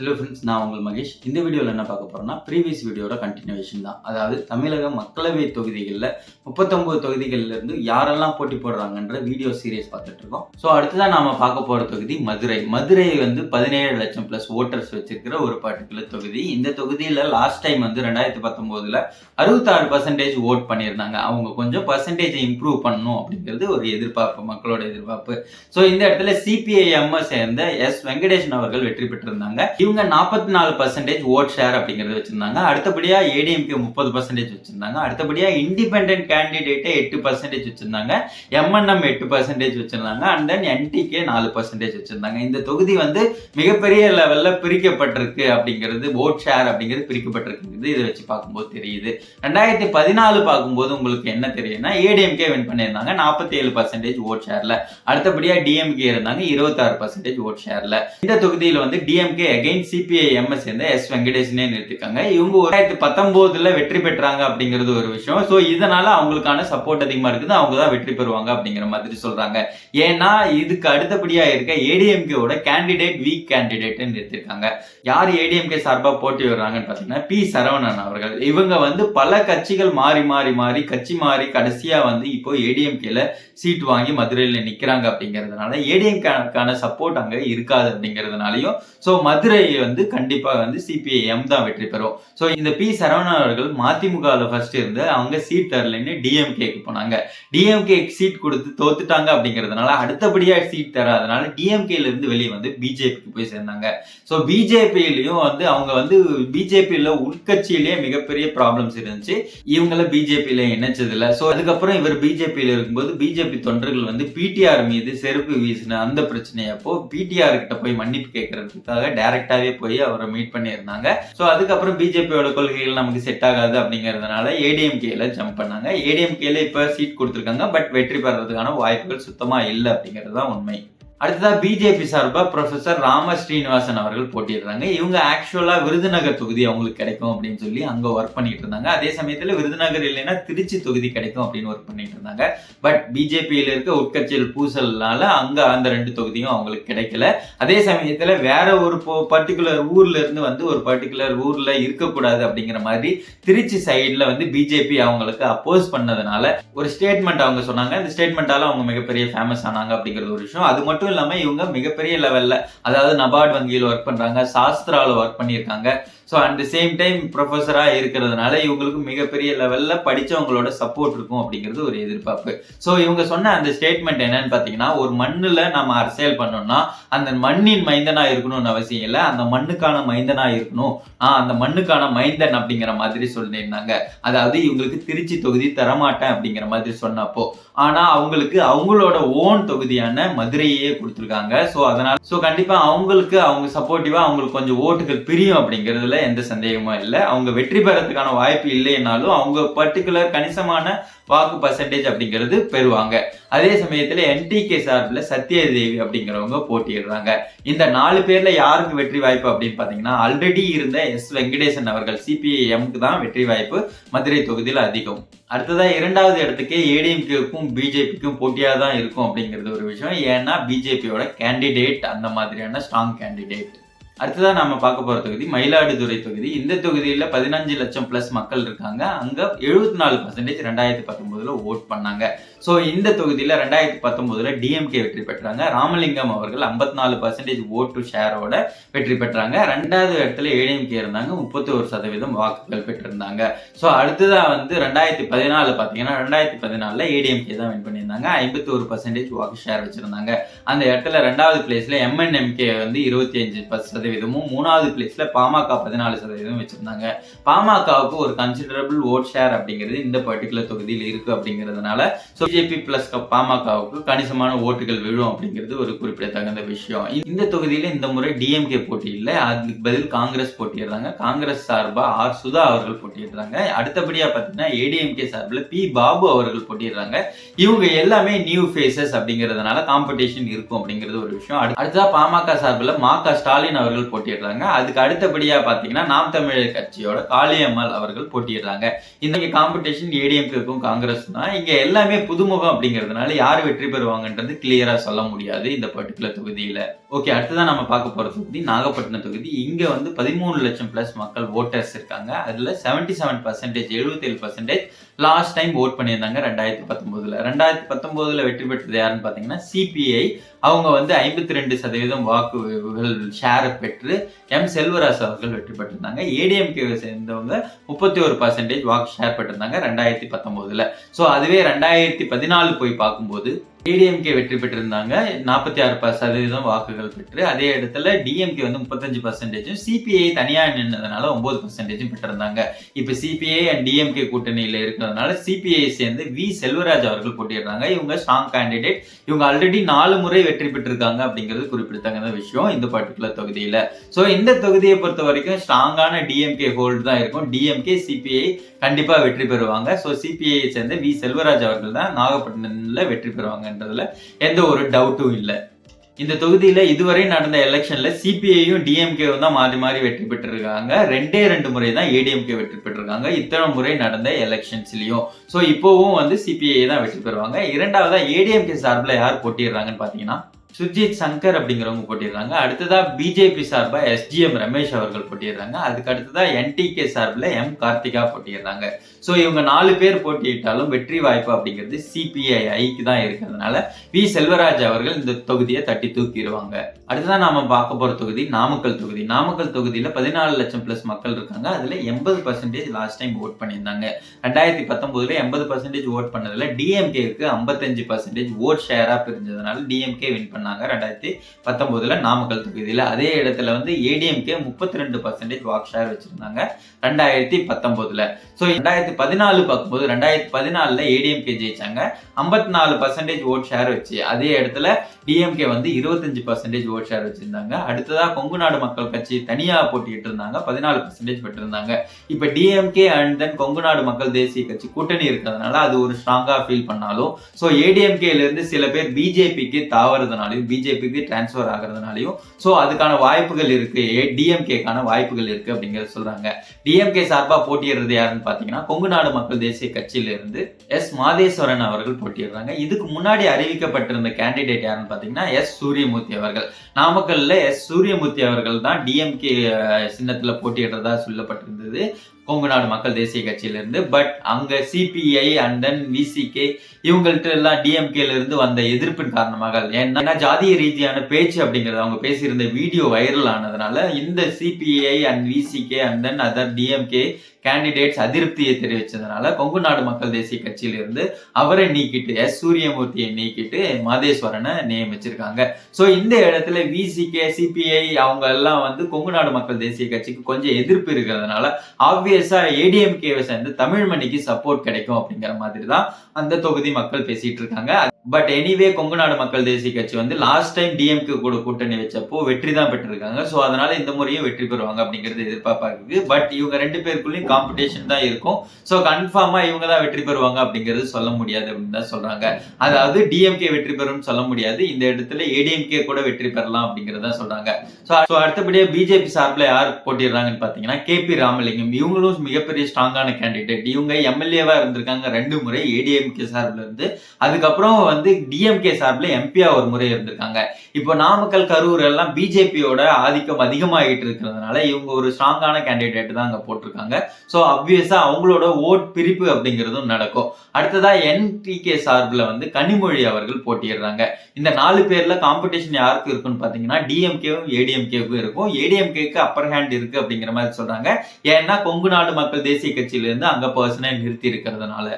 Hello friends நான் உங்கள் மகேஷ். இந்த வீடியோவில் என்ன பார்க்க போறோம்னா ப்ரீவியஸ் வீடியோட கண்டினியூவேஷன் தான். அதாவது தமிழக மக்களவை தொகுதிகளில் முப்பத்தொம்போது தொகுதிகளிலிருந்து யாரெல்லாம் போட்டி போடுறாங்கன்ற வீடியோ சீரியஸ் பார்த்துட்டு இருக்கோம். ஸோ அடுத்ததான் நாம பார்க்க போகிற தொகுதி மதுரை. மதுரை வந்து பதினேழு லட்சம் ப்ளஸ் ஓட்டர்ஸ் வச்சிருக்கிற ஒரு பர்டிகுலர் தொகுதி. இந்த தொகுதியில் லாஸ்ட் டைம் வந்து ரெண்டாயிரத்தி பத்தொம்போதுல அறுபத்தாறு பர்சன்டேஜ் ஓட் பண்ணியிருந்தாங்க. அவங்க கொஞ்சம் பர்சன்டேஜை இம்ப்ரூவ் பண்ணணும் அப்படிங்கிறது ஒரு எதிர்பார்ப்பு மக்களோட எதிர்பார்ப்பு. ஸோ இந்த இடத்துல சிபிஐஎம்மை சேர்ந்த எஸ் வெங்கடேஷன் அவர்கள் வெற்றி பெற்றிருந்தாங்க. இவங்க நாற்பத்தி நாலு பர்சன்டேஜ் ஓட் ஷேர் அப்படிங்கிறது வச்சிருந்தாங்க. அடுத்தபடியா ஏடிஎம்கே முப்பது பர்சன்டேஜ் வச்சிருந்தாங்க. அடுத்தபடியா இண்டிபெண்டன்ட் கேண்டிடேட்டே எட்டு பர்சன்டேஜ் வச்சிருந்தாங்க. எம்என்எம் எட்டு பர்சன்டேஜ் வச்சிருந்தாங்க. அண்ட் தென் என்டிகே நாலு பர்சன்டேஜ் வச்சிருந்தாங்க. இந்த தொகுதி வந்து மிகப்பெரிய லெவல்ல பிரிக்கப்பட்டிருக்கு அப்படிங்கிறது ஓட் ஷேர் அப்படிங்கிறது பிரிக்கப்பட்டிருக்குங்கிறது இதை வச்சு பார்க்கும்போது தெரியுது. ரெண்டாயிரத்தி பதினாலு பார்க்கும்போது உங்களுக்கு என்ன தெரியும்னா ஏடிஎம்கே வின் பண்ணியிருந்தாங்க. நாற்பத்தி ஏழு பர்சன்டேஜ் ஓட் ஷேர்ல அடுத்தபடியா டிஎம்கே இருந்தாங்க. இருபத்தாறு பர்சன்டேஜ் ஓட் ஷேர்ல இந்த தொகுதியில வந்து டிஎம்கே அகைன் சிபிஐ எம்எஸ் சேர்ந்த எஸ் வெங்கடேஷனே நிறுத்திருக்காங்க. இவங்க ரெண்டாயிரத்தி பத்தொன்பதுல வெற்றி பெற்றாங்க அப்படிங்கிறது ஒரு விஷயம். ஸோ இதனால அவங்களுக்கான சப்போர்ட் அதிகமா இருக்குது. அவங்க தான் வெற்றி பெறுவாங்க அப்படிங்கிற மாதிரி சொல்றாங்க. ஏன்னா இதுக்கு அடுத்தபடியா இருக்க ஏடிஎம்கேவோட கேண்டிடேட் வீக் கேண்டிடேட் நிறுத்திருக்காங்க. யார் ஏடிஎம்கே சார்பா போட்டி வர்றாங்கன்னு பாத்தீங்கன்னா பி சரவணன் அவர்கள். இவங்க வந்து பல கட்சிகள் மாறி மாறி மாறி கட்சி மாறி கடைசியா வந்து இப்போ ஏடிஎம்கேல சீட் வாங்கி மதுரையில் நிற்கிறாங்க அப்படிங்கிறதுனால ஏடிஎம்கேக்கான சப்போர்ட் அங்கே இருக்காது அப்படிங்கிறதுனாலையும். ஸோ மதுரை வந்து கண்டிப்பாக வந்து சிபிஐஎம் தான் வெற்றி பெறும். ஸோ இந்த பி சரவணன் அவர்கள் மதிமுகவில் ஃபர்ஸ்ட் இருந்து அவங்க சீட் தரலைன்னு டிஎம்கேக்கு போனாங்க. டிஎம்கே சீட் கொடுத்து தோத்துட்டாங்க அப்படிங்கிறதுனால அடுத்தபடியாக சீட் தராதனால டிஎம்கேலேருந்து வெளியே வந்து பிஜேபிக்கு போய் சேர்ந்தாங்க. ஸோ பிஜேபியிலையும் வந்து அவங்க வந்து பிஜேபியில் உள்கட்சியிலேயே மிகப்பெரிய ப்ராப்ளம்ஸ் இருந்துச்சு. இவங்கள பிஜேபியில இணைச்சதில்ல. ஸோ அதுக்கப்புறம் இவர் பிஜேபியில் இருக்கும்போது பிஜேபி தொண்டர்கள் வந்து பிடிஆர் மீது செருப்பு வீசின அந்த பிரச்சனையப்போ பிடிஆர் கிட்ட போய் மன்னிப்பு கேட்கறதுக்காக டைரக்டாவே போய் அவரை மீட் பண்ணியிருந்தாங்க. ஸோ அதுக்கப்புறம் பிஜேபியோட கொள்கைகள் நமக்கு செட் ஆகாது அப்படிங்கிறதுனால ஏடிஎம்கேல ஜம்ப் பண்ணாங்க. ஏடிஎம்கேல இப்போ சீட் கொடுத்துருக்காங்க பட் வெற்றி பெறதுக்கான வாய்ப்புகள் சுத்தமாக இல்லை அப்படிங்கிறது தான் உண்மை. அடுத்ததா பிஜேபி சார்பாக ப்ரொஃபசர் ராம ஸ்ரீனிவாசன் அவர்கள் போட்டிடுறாங்க இவங்க ஆக்சுவலாக விருதுநகர் தொகுதி அவங்களுக்கு கிடைக்கும் அப்படின்னு சொல்லி அங்கே ஒர்க் பண்ணிட்டு இருந்தாங்க. அதே சமயத்தில் விருதுநகர் இல்லைன்னா திருச்சி தொகுதி கிடைக்கும் அப்படின்னு ஒர்க் பண்ணிட்டு இருந்தாங்க. பட் பிஜேபியில் இருக்க உட்கட்சியில் பூசல்னால அங்கே அந்த ரெண்டு தொகுதியும் அவங்களுக்கு கிடைக்கல. அதே சமயத்தில் வேற ஒரு பர்டிகுலர் ஊர்ல இருந்து வந்து ஒரு பர்டிகுலர் ஊர்ல இருக்கக்கூடாது அப்படிங்கிற மாதிரி திருச்சி சைடில் வந்து பிஜேபி அவங்களுக்கு அப்போஸ் பண்ணதுனால ஒரு ஸ்டேட்மெண்ட் அவங்க சொன்னாங்க. அந்த ஸ்டேட்மெண்டால அவங்க மிகப்பெரிய ஃபேமஸ் ஆனாங்க அப்படிங்கிறது ஒரு விஷயம். அது மட்டும் இல்லாமல் இவங்க மிகப்பெரிய லெவல்ல அதாவது நபார்ட் வங்கியில் ஒர்க் பண்றாங்க சாஸ்திரால ஒர்க் பண்ணியிருக்காங்க. ஸோ அட் சேம் டைம் ப்ரொஃபஸராக இருக்கிறதுனால இவங்களுக்கு மிகப்பெரிய லெவலில் படித்தவங்களோட சப்போர்ட் இருக்கும் அப்படிங்கிறது ஒரு எதிர்பார்ப்பு. ஸோ இவங்க சொன்ன அந்த ஸ்டேட்மெண்ட் என்னன்னு பார்த்தீங்கன்னா ஒரு மண்ணில் நம்ம அரசியல் பண்ணோம்னா அந்த மண்ணின் மைந்தனாக இருக்கணும்னு அவசியம் இல்லை அந்த மண்ணுக்கான மைந்தனாக இருக்கணும். ஆ அந்த மண்ணுக்கான மைந்தன் அப்படிங்கிற மாதிரி சொல்லியிருந்தாங்க. அதாவது இவங்களுக்கு திருச்சி தொகுதி தரமாட்டேன் அப்படிங்கிற மாதிரி சொன்னப்போ. ஆனால் அவங்களுக்கு அவங்களோட ஓன் தொகுதியான மதுரையே கொடுத்துருக்காங்க. ஸோ அதனால் ஸோ கண்டிப்பாக அவங்களுக்கு அவங்க சப்போர்ட்டிவாக அவங்களுக்கு கொஞ்சம் ஓட்டுகள் பிரியும் அப்படிங்கிறதுல எந்த சந்தேகமும் இல்லை. அவங்க வெற்றி பெறதுக்கான வாய்ப்பு இல்லைன்னாலும் அவங்க பர்டிகுலர் கணிசமான வாக்கு பர்சன்டேஜ் அப்படிங்கிறது பெறுவாங்க. அதே சமயத்தில் என்டிகே சார்பில் சத்யதேவி அப்படிங்கிறவங்க போட்டியிடுறாங்க. இந்த நாலு பேரில் யாருக்கு வெற்றி வாய்ப்பு அப்படின்னு பார்த்தீங்கன்னா ஆல்ரெடி இருந்த எஸ் வெங்கடேசன் அவர்கள் சிபிஐஎம்க்கு தான் வெற்றி வாய்ப்பு மதுரை தொகுதியில் அதிகம். அடுத்ததாக இரண்டாவது இடத்துக்கு ஏடிஎம்கேக்கும் பிஜேபிக்கும் போட்டியாக தான் இருக்கும் அப்படிங்கிறது ஒரு விஷயம். ஏன்னா பிஜேபியோட கேண்டிடேட் அந்த மாதிரியான ஸ்ட்ராங் கேண்டிடேட் அடுத்ததாக நம்ம பார்க்க போகிற தொகுதி மயிலாடுதுறை தொகுதி. இந்த தொகுதியில் பதினஞ்சு லட்சம் ப்ளஸ் மக்கள் இருக்காங்க. அங்கே எழுபத்தி நாலு பர்சன்டேஜ் ரெண்டாயிரத்தி பத்தொம்போதில் ஓட் பண்ணாங்க. ஸோ இந்த தொகுதியில் ரெண்டாயிரத்தி பத்தொம்போதில் டிஎம்கே வெற்றி பெற்றாங்க. ராமலிங்கம் அவர்கள் ஐம்பத்தி நாலு பர்சன்டேஜ் ஓட்டு ஷேரோட வெற்றி பெற்றாங்க. ரெண்டாவது இடத்துல ஏடிஎம்கே இருந்தாங்க. முப்பத்தி ஒரு சதவீதம் வாக்குகள் பெற்றிருந்தாங்க. ஸோ அடுத்ததாக வந்து ரெண்டாயிரத்தி பதினாலு பார்த்தீங்கன்னா ரெண்டாயிரத்தி பதினாலில் ஏடிஎம்கே தான் வின் பண்ணியிருந்தாங்க. ஐம்பத்தி ஒரு பர்சன்டேஜ் வாக்கு ஷேர் வச்சுருந்தாங்க. அந்த இடத்துல ரெண்டாவது பிளேஸில் எம்என்எம்கே வந்து இருபத்தி அஞ்சு சதவீதமும் மூணாவது பிளேஸ்ல பாமக பதினாலு சதவீதம் வச்சிருந்தாங்க. பாமகவுக்கு ஒரு கன்சிடரபிள் ஓட் ஷேர் அப்படிங்கிறது இந்த பர்டிகுலர் தொகுதியில் இருக்கு அப்படிங்கிறதுனால ஸோ பிஜேபி பிளஸ் பாமகவுக்கு கணிசமான ஓட்டுகள் விழும் அப்படிங்கிறது ஒரு குறிப்பிடத்தகுந்த விஷயம். இந்த தொகுதியில இந்த முறை டிஎம்கே போட்டியில்லை அதுக்கு பதில் காங்கிரஸ் போட்டியிடுறாங்க. காங்கிரஸ் சார்பா ஆர் சுதா அவர்கள் போட்டியிடுறாங்க. அடுத்தபடியா பார்த்தீங்கன்னா ஏடிஎம்கே சார்பில் பி பாபு அவர்கள் போட்டிடுறாங்க இவங்க எல்லாமே நியூ ஃபேஸஸ் அப்படிங்கிறதுனால காம்படிஷன் இருக்கும் அப்படிங்கிறது ஒரு விஷயம். அடுத்ததா பாமக சார்பில் மா க ஸ்டாலின் அவர்கள் அவர்கள் போட்டியிடுறாங்க. அதுக்கு அடுத்தபடியா பாத்தீங்கன்னா நாம் தமிழர் கட்சியோட காளியம்மாள் அவர்கள் போட்டியிடுறாங்க. இந்த காம்படிஷன் ஏடிஎம்கேக்கும் காங்கிரஸ் தான் இங்க எல்லாமே புதுமுகம் அப்படிங்கிறதுனால யார் வெற்றி பெறுவாங்கன்றது கிளியரா சொல்ல முடியாது இந்த பர்டிகுலர் தொகுதியில. ஓகே அடுத்ததான் நம்ம பார்க்க போற தொகுதி நாகப்பட்டினம் தொகுதி. இங்க வந்து பதிமூணு லட்சம் பிளஸ் மக்கள் ஓட்டர்ஸ் இருக்காங்க. அதுல செவன்டி செவன் பர்சன்டேஜ் எழுபத்தேழு பர்சன்டேஜ் லாஸ்ட் டைம் ஓட் பண்ணியிருந்தாங்க ரெண்டாயிரத்தி பத்தொன்பதுல ரெண்டாயிரத்தி பத்தொன்பதுல வெற்றி பெற்றது யாருன்னு பாத்தீங்கன்னா சிபிஐ அவங்க வந்து ஐம்பத்தி ரெண்டு சதவீதம் வாக்குகள் ஷேரை பெற்று எம் செல்வராஜ் அவர்கள் வெற்றி பெற்றிருந்தாங்க. ஏடிஎம்கேவை சேர்ந்தவங்க முப்பத்தி ஒரு பர்சன்டேஜ் வாக்கு ஷேர் பெற்றிருந்தாங்க ரெண்டாயிரத்தி பத்தொன்பதுல ஸோ அதுவே ரெண்டாயிரத்தி பதினாலு போய் பார்க்கும்போது ஏடிஎம்கே வெற்றி பெற்றிருந்தாங்க. நாற்பத்தி ஆறு சதவீதம் வாக்குகள் பெற்று அதே இடத்துல டிஎம்கே வந்து முப்பத்தஞ்சு பர்சன்டேஜும் சிபிஐ தனியாக நின்றதுனால ஒன்பது பர்சன்டேஜும் பெற்றிருந்தாங்க. இப்போ சிபிஐ அண்ட் டிஎம்கே கூட்டணியில் இருக்கிறதுனால சிபிஐ சேர்ந்து வி செல்வராஜ் அவர்கள் போட்டியிடுறாங்க. இவங்க ஸ்ட்ராங் கேண்டிடேட் இவங்க ஆல்ரெடி நாலு முறை வெற்றி பெற்றிருக்காங்க அப்படிங்கிறது குறிப்பிடத்தக்க விஷயம் இந்த பர்டிகுலர் தொகுதியில். ஸோ இந்த தொகுதியை பொறுத்த வரைக்கும் ஸ்ட்ராங்கான டிஎம்கே ஹோல்டு தான் இருக்கும். டிஎம்கே சிபிஐ கண்டிப்பாக வெற்றி பெறுவாங்க. ஸோ சிபிஐ சேர்ந்த வி செல்வராஜ் அவர்கள் தான் நாகப்பட்டினத்தில் வெற்றி பெறுவாங்க. பெறுவாங்கன்றதுல எந்த ஒரு டவுட்டும் இல்லை. இந்த தொகுதியில இதுவரை நடந்த எலெக்ஷன்ல சிபிஐயும் டிஎம்கேவும் தான் மாறி மாறி வெற்றி பெற்றிருக்காங்க. ரெண்டே ரெண்டு முறை தான் ஏடிஎம்கே வெற்றி பெற்றிருக்காங்க. இத்தனை முறை நடந்த எலெக்ஷன்ஸ்லயும் ஸோ இப்போவும் வந்து சிபிஐ தான் வெற்றி பெறுவாங்க. இரண்டாவதா ஏடிஎம்கே சார்பில் யார் போட்டிடுறாங்கன்னு பாத்தீங்கன்னா சுர்ஜித் சங்கர் அப்படிங்கிறவங்க போட்டிடுறாங்க. அடுத்ததா பிஜேபி சார்பாக எஸ்ஜிஎம் ரமேஷ் அவர்கள் போட்டிடுறாங்க. அதுக்கு அடுத்ததா என்டிகே சார்பில் எம் கார்த்திகா போட்டிடுறாங்க. ஸோ இவங்க நாலு பேர் போட்டியிட்டாலும் வெற்றி வாய்ப்பு அப்படிங்கிறது சிபிஐ ஐக்கு தான் இருக்கிறதுனால வி செல்வராஜ் அவர்கள் இந்த தொகுதியை தட்டி தூக்கிடுவாங்க. அடுத்ததான் நாம பார்க்க போற தொகுதி நாமக்கல் தொகுதி. நாமக்கல் தொகுதியில பதினாலு லட்சம் பிளஸ் மக்கள் இருக்காங்க. அதுல எண்பது பர்சன்டேஜ் லாஸ்ட் டைம் ஓட் பண்ணியிருந்தாங்க. ரெண்டாயிரத்தி பத்தொன்பதுல எண்பது பர்சன்டேஜ் ஓட் பண்ணதுல டிஎம்கேக்கு ஐம்பத்தஞ்சு பர்சன்டேஜ் ஓட் ஷேரா பிரிஞ்சதுனால டிஎம்கே வின் பண்ணாங்க ரெண்டாயிரத்தி பத்தொன்பதுல நாமக்கல் தொகுதியில. அதே இடத்துல வந்து ஏடிஎம்கே முப்பத்தி ரெண்டு பர்சன்டேஜ் வாக் ஷேர் வச்சிருந்தாங்க ரெண்டாயிரத்தி பத்தொன்பதுல. ஸோ ரெண்டாயிரத்தி பதினாலு பார்க்கும்போது ரெண்டாயிரத்தி பதினாலுல ஏடிஎம்கே ஜெயிச்சாங்க. ஐம்பத்தி நாலு பர்சன்டேஜ் ஓட் ஷேர் வச்சு அதே இடத்துல டிஎம்கே வந்து இருபத்தஞ்சு பர்சன்டேஜ் ஓட் ஷேர் வச்சிருந்தாங்க. அடுத்ததா கொங்கு நாடு மக்கள் கட்சி தனியா போட்டிட்டு இருந்தாங்க. பதினாலு பர்சன்டேஜ் பெற்றிருந்தாங்க. இப்ப டிஎம்கே அண்ட் தென் கொங்கு நாடு மக்கள் தேசிய கட்சி கூட்டணி இருக்கிறதுனால அது ஒரு ஸ்ட்ராங்கா ஃபீல் பண்ணாலும் ஸோ ஏடிஎம்கேல இருந்து சில பேர் பிஜேபிக்கு தாவறதுனாலையும் பிஜேபிக்கு டிரான்ஸ்ஃபர் ஆகிறதுனாலையும் ஸோ அதுக்கான வாய்ப்புகள் இருக்கு. டிஎம்கேக்கான வாய்ப்புகள் இருக்கு அப்படிங்கறத சொல்றாங்க. டிஎம்கே சார்பா போட்டியிடுறது யாருன்னு பாத்தீங்கன்னா கொங்கு நாடு மக்கள் தேசிய கட்சியில இருந்து எஸ் மாதேஸ்வரன் அவர்கள் போட்டியிடுறாங்க. இதுக்கு முன்னாடி அறிவிக்கப்பட்டிருந்த கேண்டிடேட் யாருன்னு பாத்தீங்கன்னா எஸ் சூரியமூர்த்தி அவர்கள். நாமக்கல்ல எஸ் சூரியமூர்த்தி அவர்கள் தான் டிஎம்கே சின்னத்துல போட்டியிடுறதா சொல்லப்பட்டிருந்தது. கொங்குநாடு மக்கள் தேசிய கட்சியிலிருந்து. பட் அங்க சிபிஐ அண்ட் தென் விசிகே இவங்கள்ட்ட எல்லாம் டிஎம்கேல இருந்து வந்த எதிர்ப்பின் காரணமாக ஏன்னா ஜாதிய ரீதியான பேச்சு அப்படிங்கறது அவங்க பேசியிருந்த வீடியோ வைரல் ஆனதுனால இந்த CPI and VCK and then other DMK candidates அதிருப்தியை தெரிவிச்சதுனால கொங்கு நாடு மக்கள் தேசிய கட்சியிலிருந்து அவரை நீக்கிட்டு எஸ். சூரியமூர்த்தியை நீக்கிட்டு மாதேஸ்வரனை நியமிச்சிருக்காங்க. ஸோ இந்த இடத்துல விசிகே சிபிஐ அவங்க எல்லாம் வந்து கொங்கு நாடு மக்கள் தேசிய கட்சிக்கு கொஞ்சம் எதிர்ப்பு இருக்கிறதுனால ஆப்வியஸா ஏடிஎம்கேவை சேர்ந்து தமிழ்மணிக்கு சப்போர்ட் கிடைக்கும் அப்படிங்கிற மாதிரி தான் அந்த தொகுதி மக்கள் பேசிட்டு இருக்காங்க. பட் எனிவே கொங்கு நாடு மக்கள் தேசிய கட்சி வந்து லாஸ்ட் டைம் டிஎம்கே கூட கூட்டணி வச்சப்போ வெற்றி தான் பெற்றிருக்காங்க. ஸோ அதனால இந்த முறையும் வெற்றி பெறுவாங்க அப்படிங்கிறது எதிர்பார்ப்பா இருக்கு பட் இவங்க ரெண்டு பேருக்குள்ளயும் காம்படிஷன் தான் இருக்கும். ஸோ கன்ஃபார்மா இவங்க தான் வெற்றி பெறுவாங்க அப்படிங்கிறது சொல்ல முடியாது அப்படின்னு தான் சொல்றாங்க. அதாவது டிஎம்கே வெற்றி பெறும்னு சொல்ல முடியாது. இந்த இடத்துல ஏடிஎம்கே கூட வெற்றி பெறலாம் அப்படிங்கிறத சொல்றாங்க. ஸோ அடுத்தபடியாக பிஜேபி சார்பில் யார் போட்டிடுறாங்கன்னு பார்த்தீங்கன்னா கே பி ராமலிங்கம். இவங்களும் மிகப்பெரிய ஸ்ட்ராங்கான கேண்டிடேட் இவங்க எம்எல்ஏவா இருந்திருக்காங்க ரெண்டு முறை ஏடிஎம்கே சார்பில் இருந்து அதுக்கப்புறம் வந்து டிஎம்கே சார்பில் எம்பியா ஒரு முறை இருந்திருக்காங்க. இப்போ நாமக்கல் கரூர் எல்லாம் பிஜேபியோட ஆதிக்கம் அதிகமாகிட்டு இருக்கிறதுனால இவங்க ஒரு ஸ்ட்ராங்கான கேண்டிடேட் தான் அங்கே போட்டிருக்காங்க. ஸோ அப்வியஸாக அவங்களோட ஓட் பிரிப்பு அப்படிங்கிறதும் நடக்கும். அடுத்ததா என்டிகே சார்பில் வந்து கனிமொழி அவர்கள் போட்டியிடுறாங்க. இந்த நாலு பேர்ல காம்படிஷன் யாருக்கு இருக்குன்னு பார்த்தீங்கன்னா டிஎம்கேவும் ஏடிஎம்கேவுக்கும் இருக்கும். ஏடிஎம்கேக்கு அப்பர் ஹேண்ட் இருக்கு அப்படிங்கிற மாதிரி சொல்றாங்க. ஏன்னா கொங்கு நாடு மக்கள் தேசிய கட்சியிலேருந்து அங்கே பர்சனை நிறுத்தி இருக்கிறதுனால.